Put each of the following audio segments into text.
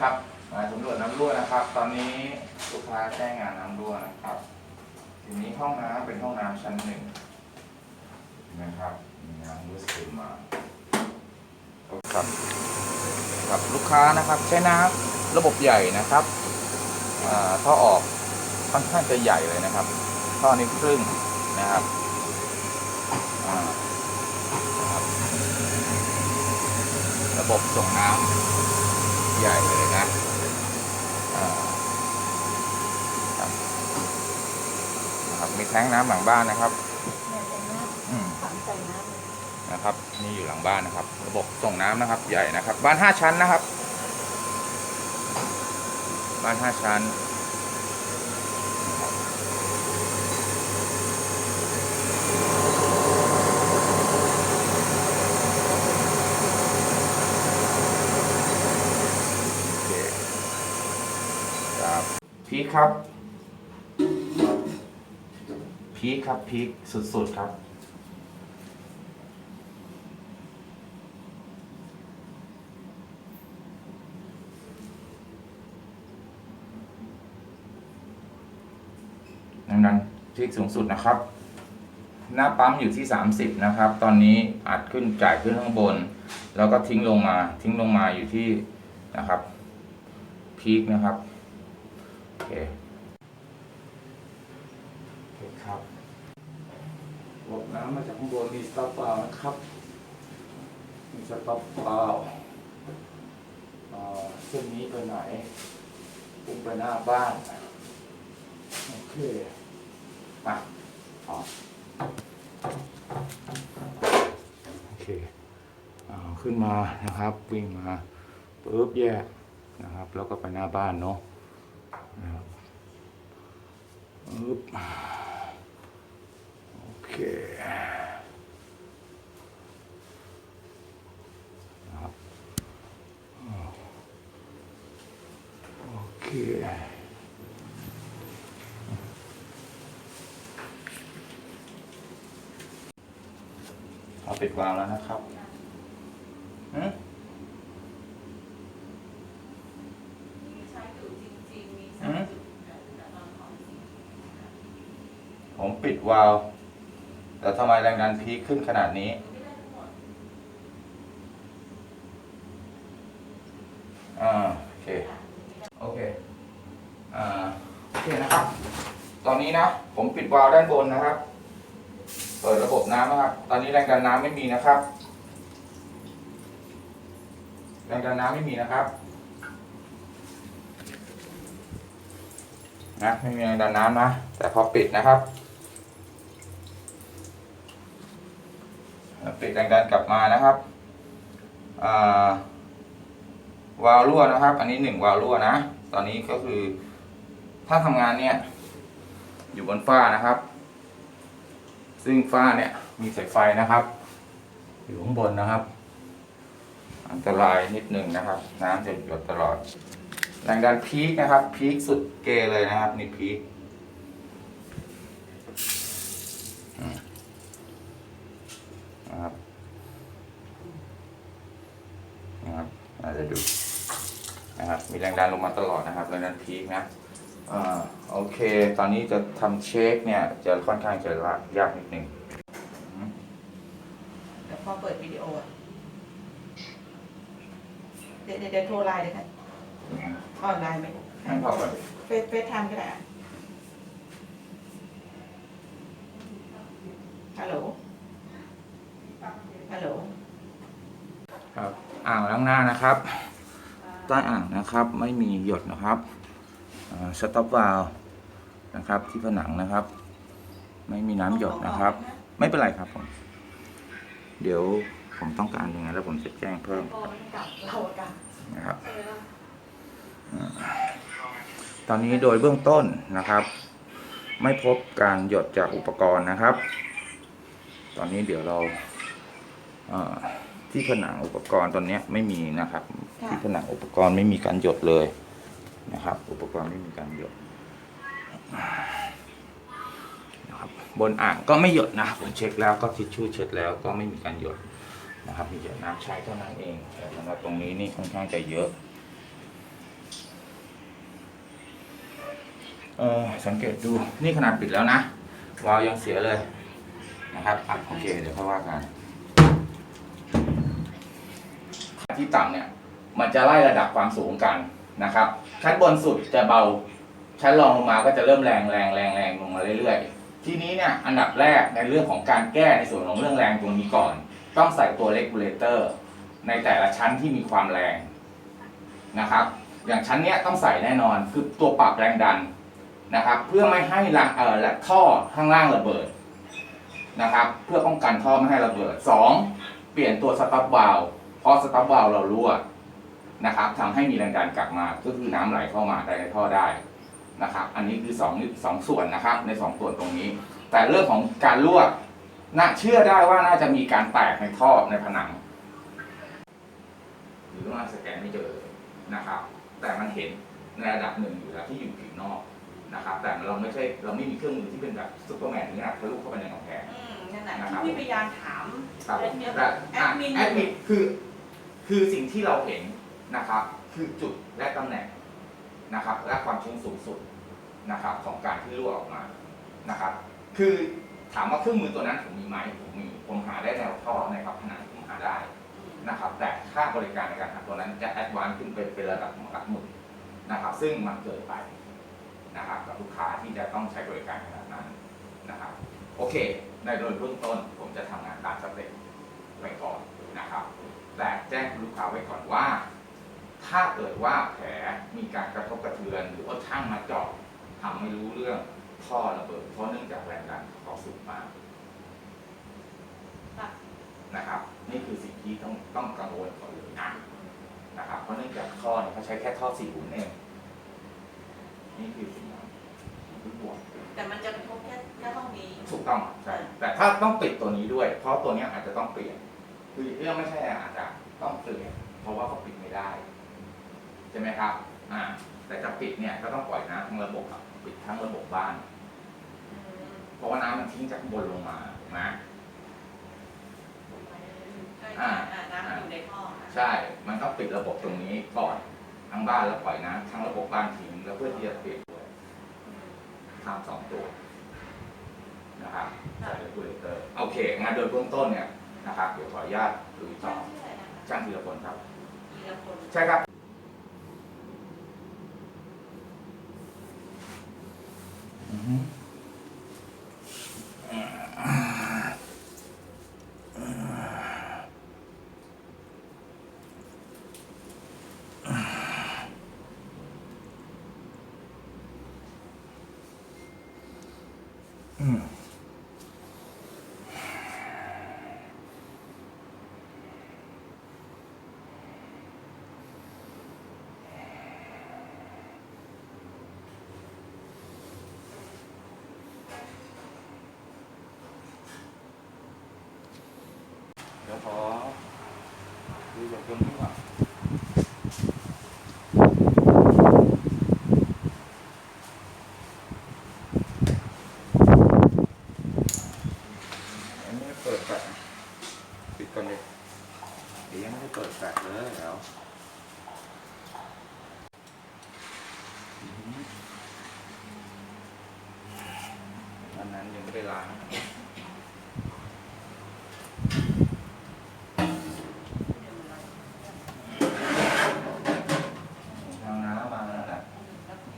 ครับมาสำรวจน้ำรั่วนะครับ ตอนนี้ลูกค้าแจ้งงานน้ำรั่วนะครับ ทีนี้ห้องน้ำเป็นห้องน้ำชั้นหนึ่งนะครับมีน้ำรั่วซึมมาครับครับลูกค้านะครับใช้น้ำระบบใหญ่นะครับอ่าท่อออกค่อนข้างจะใหญ่เลยนะครับท่อนี้ครึ่งนะครับอ่านะครับระบบส่งน้ำ ใหญ่เลยนะอ่าครับนะครับมีแท้งน้ำหลังบ้านนะครับเนี่ยเป็นน้อืมำฝังใส่น้ำเลยนะครับ นี่อยู่หลังบ้านนะครับ ระบบส่งน้ำนะครับ ใหญ่นะครับ บ้านห้าชั้นนะครับ บ้านห้าชั้นนะครับโอเคครับ พีคครับ พีคครับพีคสุดๆครับดังนั้นพีคสูงสุดนะครับ หน้าปั๊มอยู่ที่ 30 นะครับ ตอนนี้อัดขึ้นจ่ายขึ้นข้างบน แล้วก็ทิ้งลงมาทิ้งลงมาอยู่ที่นะครับพีคนะครับ โอเคโอเคครับระบน้ำมาจากข้างบนมีสต็อปเปล่านะครับ มีสต็อปเปล่าอ่าเส้นนี้ไปไหนปุ่งไปหน้าบ้าน โอเคมาออกโอเคเอาขึ้นมานะครับ วิ่งมาปุ๊บแยกนะครับ แล้วก็ไปหน้าบ้านเนาะนะครับ ปึ๊บโอเคนะครับโอเคเอาปิดวาล์วแล้วนะครับหืม ใช้อยู่จริงๆมี หืม ผมปิดวาล์วแต่ทำไมแรงดันพีคขึ้นขนาดนี้ อ่า โอเค โอเค อ่า โอเคนะครับ ตอนนี้นะ ผมปิดวาล์วด้านบนนะครับ เปิดระบบน้ำนะครับ ตอนนี้แรงดันน้ำไม่มีนะครับ แรงดันน้ำไม่มีนะครับ นะ ไม่มีแรงดันน้ำนะ แต่พอปิดนะครับ ปิดแรงดันกลับมานะครับาวาล์วรั่วนะครับ อันนี้หนึ่งวาล์วรั่วนะ ตอนนี้ก็คือ ถ้าทำงานเนี่ย อยู่บนฝ้านะครับ ซึ่งฝ้าเนี่ยมีสายไฟนะครับ อยู่ข้างบนนะครับ อันตรายนิดหนึ่งนะครับ น้ำจะหยดตลอด แรงดันพีคนะครับ พีคสุดเกเลยนะครับ นี่พีคอืมนะครับนะครับอา จจะดูนะครับมีแรงดันลงมาตลอดนะครับแรงดันพีคนะอ่าโอเค ตอนนี้จะทำเช็คเนี่ย จะค่อนข้างจะละยากนิดหนึ่งเดี๋ยวพอเปิดวิดีโออะเดี๋ยวเดี๋ยวเดี๋ยวโทรไลน์เลยค่ะออนไลน์ไหมให้พอก่อนเฟซเฟซไทม์ก็ได้อะฮัลโหล ฮัลโหล ครับ อ่างล้างหน้านะครับ ใต้อ่างนะครับไม่มีหยดนะครับสต็อปวาลนะครับที่ผนังนะครับ ไม่มีน้ำหยดนะครับ ไม่เป็นไรครับผม เดี๋ยวผมต้องการยังไงแล้วผมจะแจ้งเพิ่มนะครับตอนนี้โดยเบื้องต้นนะครับ ไม่พบการหยดจากอุปกรณ์นะครับ ตอนนี้เดี๋ยวเราเอ่อ ที่ผนังอุปกรณ์ตอนนี้ไม่มีนะครับ ที่ผนังอุปกรณ์ไม่มีการหยดเลยนะครับ อุปกรณ์ไม่มีการหยดนะครับบนอ่างก็ไม่หยดนะผมเช็คแล้วก็ทิชชู่เช็ดแล้วก็ไม่มีการหยดนะครับ มีแต่น้ำใช้เท่านั้นเองแต่สำหรับตรงนี้นี่ค่อนข้างจะเยอะเออสังเกตดูนี่ขนาดปิดแล้วนะวาวยังเสียเลยนะครับอะโอเคเดี๋ยวค่อยว่ากัน ที่ต่ำเนี่ยมันจะไล่ระดับความสูงกันนะครับ ชั้นบนสุดจะเบา ชั้นรองลงมาก็จะเริ่มแรงแรงแรงแรงลงมาเรื่อยๆ ทีนี้เนี่ยอันดับแรกในเรื่องของการแก้ในส่วนของเรื่องแรงตรงนี้ก่อน ต้องใส่ตัวเลกูเลเตอร์ในแต่ละชั้นที่มีความแรงนะครับ อย่างชั้นเนี้ยต้องใส่แน่นอนคือตัวปรับแรงดันนะครับ เพื่อไม่ให้รังเอ่อและท่อข้างล่างระเบิดนะครับ เพื่อป้องกันท่อไม่ให้ระเบิดสองเปลี่ยนตัวสต็อปวาล์ว เพราะสต็อปวาล์วเรารั่วนะครับทำให้มีแรงดันกลับมา ก็คือน้ำไหลเข้ามาได้ในท่อได้นะครับ อันนี้คือสองสองส่วนนะครับ ในสองส่วนตรงนี้ แต่เรื่องของการรั่วน่าเชื่อได้ว่าน่าจะมีการแตกในท่อในผนัง หรือว่าสแกนไม่เจอนะครับ แต่มันเห็นในระดับหนึ่งอยู่แล้วที่อยู่ผิวนอกนะครับ แต่เราไม่ใช่เราไม่มีเครื่องมือที่เป็นแบบซุปเปอร์แมนนี่นะทะลุเข้าไปในกำแพงอืมนั่นแหละนะครับที่พี่พยายามถามครับแอดมินแต่แอดมินแอดมินคือ คือสิ่งที่เราเห็นนะครับ คือจุดและตำแหน่งนะครับ และความชื้นสูงสุดนะครับ ของการที่รั่วออกมานะครับ คือถามว่าเครื่องมือตัวนั้นผมมีไหมผมมีผมหาได้แนวท่อในครับผนังผมหาได้นะครับ แต่ค่าบริการในการทำตัวนั้นจะแอดวานซ์ขึ้นไปเป็นระดับของหลักหมื่นนะครับ ซึ่งมันเกินไปนะครับกับลูกค้าที่จะต้องใช้บริการขนาดนั้นนะครับ โอเค ในโดยเบื้องต้นผมจะทำงานตามสเต็ปไปก่อน ไว้ก่อนว่า ถ้าเกิดว่าแผลมีการกระทบกระเทือน หรือว่าช่างมาเจาะทำไม่รู้เรื่องท่อระเบิดเพราะเนื่องจากแรงดันเขาสูงมากค่ะนะครับ นี่คือสิ่งที่ต้องต้องกังวลก่อนเลยนะนะครับเพราะเนื่องจากท่อเนี่ยเขาใช้แค่ท่อสี่หุ่นเองนี่คือสิ่งที่บวกแต่มันจะกระทบแค่แค่ห้องนี้ถูกต้องใช่แต่ถ้าต้องปิดตัวนี้ด้วย เพราะตัวเนี้ยอาจจะต้องเปลี่ยน คือเรื่องไม่ใช่อาจจะ ต้องเปลี่ยนเพราะว่าเขาปิดไม่ได้ ใช่ไหมครับ อ่า แต่จะปิดเนี่ยก็ต้องปล่อยน้ำทั้งระบบอะปิดทั้งระบบบ้านอืมเพราะว่าน้ำมันทิ้งจากข้างบนลงมานะใช่อ่าอ่าน้ำอยู่ในท่อค่ะใช่ มันต้องปิดระบบตรงนี้ก่อนทั้งบ้านแล้วปล่อยน้ำทั้งระบบบ้านทิ้งแล้วเพื่อที่จะเปลี่ยนด้วยอืมทำสองตัวนะครับใส่เรกูเลเตอร์โอเค งานโดยเบื้องต้นเนี่ยนะครับเดี๋ยวขออนุญาตดูต่อ ชื่ออะไรนะคะช่างธีรพลครับธีรพลใช่ครับ เดี๋ยวขอดูจากตรงนี้ก่อนอันนี้เปิดแฟลชปิดก่อนเลยเดี๋ยวยังไม่ได้เปิดแฟลชเลยแล้วอันนั้นยังไม่ได้ล้าง ทางน้ำมาแล้วแหละ โอเค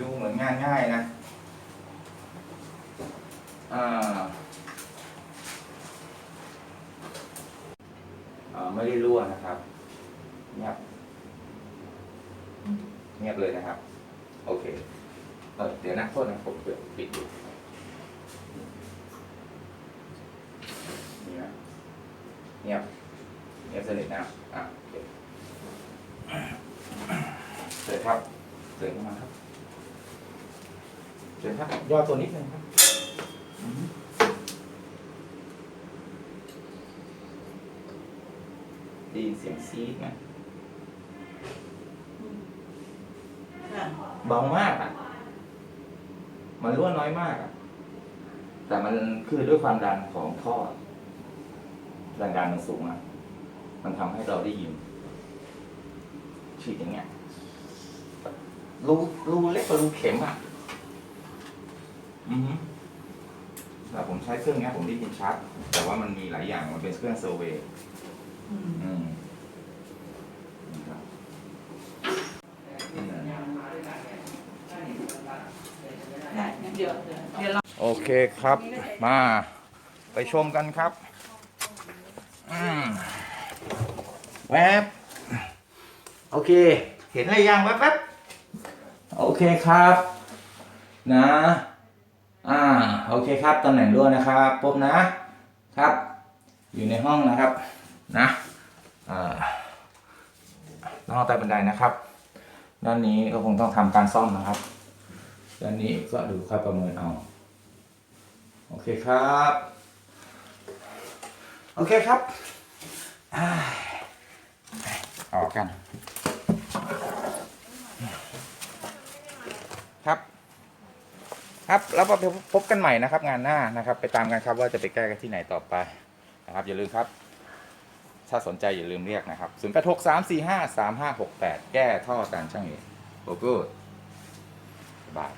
ดูเหมือน งานง่ายนะอ่าไม่ได้รั่วนะครับ เงียบ เงียบเลยนะครับ โอเค เออเดี๋ยวนะโทษนะผมเปิดปิดอยู่นี่นะเงียบ เงียบสนิทนะอะโอเคเสร็จครับเสริมเข้ามาครับ เชิญครับย่อตัวนิดนึงครับอือฮึได้ยินเสียงซีดไหมค่ะเบามากอะ มันรั่วน้อยมากอะ แต่มันคือด้วยความดันของท่อแรงดันมันสูงอะ มันทำให้เราได้ยินฉีดอย่างเงี้ยรูรูเล็กกว่ารูเข็มอะ อือฮึแต่ผมใช้เครื่องเนี้ยผมได้ยินชัด แต่ว่ามันมีหลายอย่างมันเป็นเครื่องเซอร์เวย์อืมอืมนะครับอืมได้งั้นเดี๋ยวเดี๋ยวเดี๋ยวเราโอเคครับ มาไปชมกันครับอืมแวบโอเค เห็นอะไรยังแวบแวบโอเคครับ นะ อ่าโอเคครับตำแหน่งรั่วนะครับพบนะครับ อยู่ในห้องนะครับนะอ่าต้องเอาใต้บันไดนะครับ ด้านนี้ก็คงต้องทำการซ่อมนะครับ ด้านนี้ก็ดูค่อประเมินเอาโอเคครับ โอเคครับออกกัน ครับ ครับแล้วพบกันใหม่นะครับงานหน้านะครับ ไปตามกันครับว่าจะไปแก้กันที่ไหนต่อไปนะครับ อย่าลืมครับ ถ้าสนใจอย่าลืมเรียกนะครับ0 8 6 3 4 5 3 5 6 8 แก้ท่อการช่างเองโอกูบาย